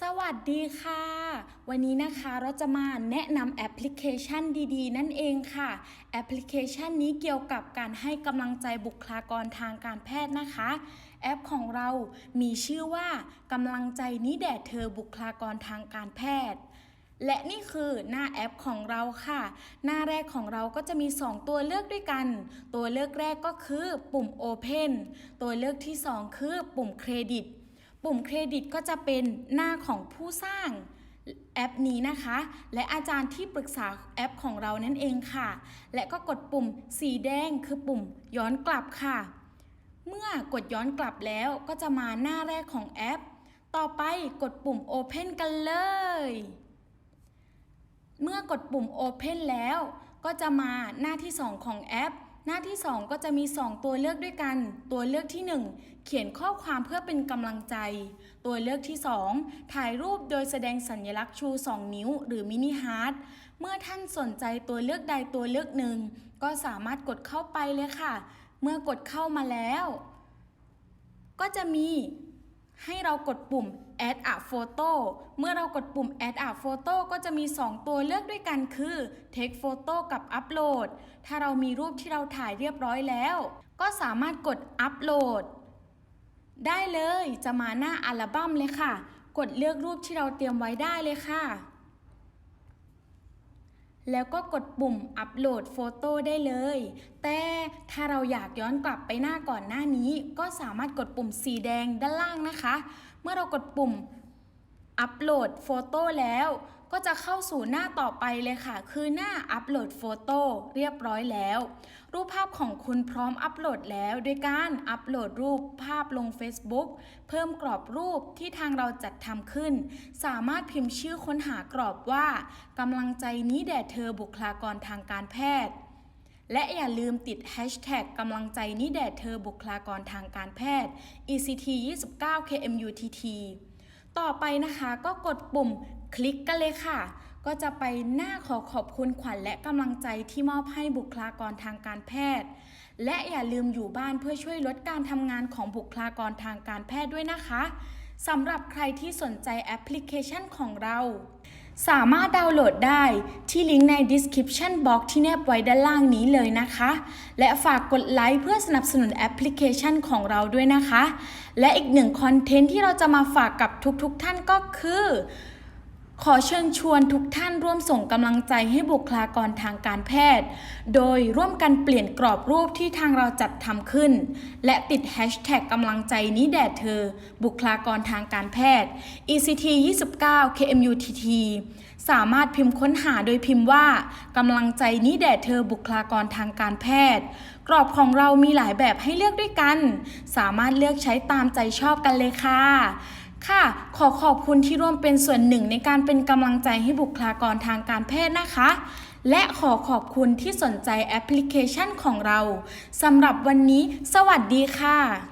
สวัสดีค่ะ วันนี้นะคะเราจะมาแนะนำแอปพลิเคชันดีๆ นั่นเองค่ะ แอปพลิเคชันนี้เกี่ยวกับการให้กำลังใจบุคลากรทางการแพทย์นะคะ แอปของเรามีชื่อว่ากำลังใจนี้แด่เธอบุคลากรทางการแพทย์และนี่คือหน้าแอปของเราค่ะ หน้าแรกของเราก็จะมี 2 ตัวเลือกด้วยกัน ตัวเลือกแรกก็คือปุ่ม Open ตัวเลือกที่ 2 คือปุ่มเครดิต ปุ่มเครดิตก็จะเป็นหน้าของผู้สร้างแอปนี้นะคะ และอาจารย์ที่ปรึกษาแอปของเรานั่นเองค่ะ และก็กดปุ่มสีแดงคือปุ่มย้อนกลับค่ะ เมื่อกดย้อนกลับแล้วก็จะมาหน้าแรกของแอป ต่อไปกดปุ่ม Open กันเลย เมื่อกดปุ่ม Open แล้ว ก็จะมาหน้าที่ 2 ของแอป หน้าที่ 2 ก็จะมี 2 ตัวเลือกด้วยกัน ตัวเลือกที่ 1 เขียนข้อความเพื่อเป็นกำลังใจ ตัวเลือกที่ 2 ถ่ายรูปโดยแสดงสัญลักษณ์ชู 2 นิ้ว หรือมินิฮาร์ดเมื่อท่านสนใจตัวเลือกใดตัวเลือกหนึ่ง ก็สามารถกดเข้าไปเลยค่ะ เมื่อกดเข้ามาแล้ว ก็จะมี ให้เรากดปุ่ม add a photo เมื่อเรากดปุ่ม add a photo ก็จะมี 2 ตัวเลือกด้วยกันคือ take photo กับ upload ถ้าเรามีรูปที่เราถ่ายเรียบร้อยแล้ว ก็สามารถกด upload ได้เลยจะมาหน้าอัลบั้มเลยค่ะ กดเลือกรูปที่เราเตรียมไว้ได้เลยค่ะ แล้วก็กดปุ่มอัปโหลดโฟโต้ได้เลย แต่ถ้าเราอยากย้อนกลับไปหน้าก่อนหน้านี้ ก็สามารถกดปุ่มสีแดงด้านล่างนะคะ เมื่อเรากดปุ่มอัปโหลดโฟโต้แล้ว ก็จะเข้าสู่หน้าต่อไปเลยค่ะ คือหน้าอัปโหลดโฟโต้เรียบร้อยแล้ว รูปภาพของคุณพร้อมอัปโหลดแล้วด้วยการอัปโหลดรูปภาพลง Facebook เพิ่มกรอบรูปที่ทางเราจัดทำขึ้น สามารถพิมพ์ชื่อค้นหากรอบว่ากำลังใจนี้แด่เธอบุคลากรทางการแพทย์และอย่าลืมติด hashtag กำลังใจนี้แด่เธอบุคลากรทางการแพทย์ ECT 29 KMUTT ต่อไปนะคะก็กดปุ่ม คลิกกันเลยค่ะ ก็จะไปหน้าขอขอบคุณขวัญและกำลังใจที่มอบให้บุคลากรทางการแพทย์ และอย่าลืมอยู่บ้านเพื่อช่วยลดการทำงานของบุคลากรทางการแพทย์ด้วยนะคะสำหรับใครที่สนใจแอปพลิเคชันของเรา สามารถดาวน์โหลดได้ที่ลิงก์ใน description box ที่แนบไว้ด้านล่างนี้เลยนะคะ และฝากกดไลค์เพื่อสนับสนุนแอปพลิเคชันของเราด้วยนะคะ และอีกหนึ่งคอนเทนต์ที่เราจะมาฝากกับทุกๆทท่านก็คือ ขอเชิญชวนทุกท่านร่วมส่งกำลังใจให้บุคลากรทางการแพทย์ โดยร่วมกันเปลี่ยนกรอบรูปที่ทางเราจัดทำขึ้น และติดแฮชแท็กกำลังใจนี้แด่เธอ บุคลากรทางการแพทย์ ECT 29 KMUTT สามารถพิมพ์ค้นหาโดยพิมพ์ว่ากำลังใจนี้แด่เธอบุคลากรทางการแพทย์ กรอบของเรามีหลายแบบให้เลือกด้วยกัน สามารถเลือกใช้ตามใจชอบกันเลยค่ะ ค่ะ ขอขอบคุณที่ร่วมเป็นส่วนหนึ่งในการเป็นกำลังใจให้บุคลากรทางการแพทย์นะคะ และขอขอบคุณที่สนใจแอปพลิเคชันของเราสำหรับวันนี้ สวัสดีค่ะ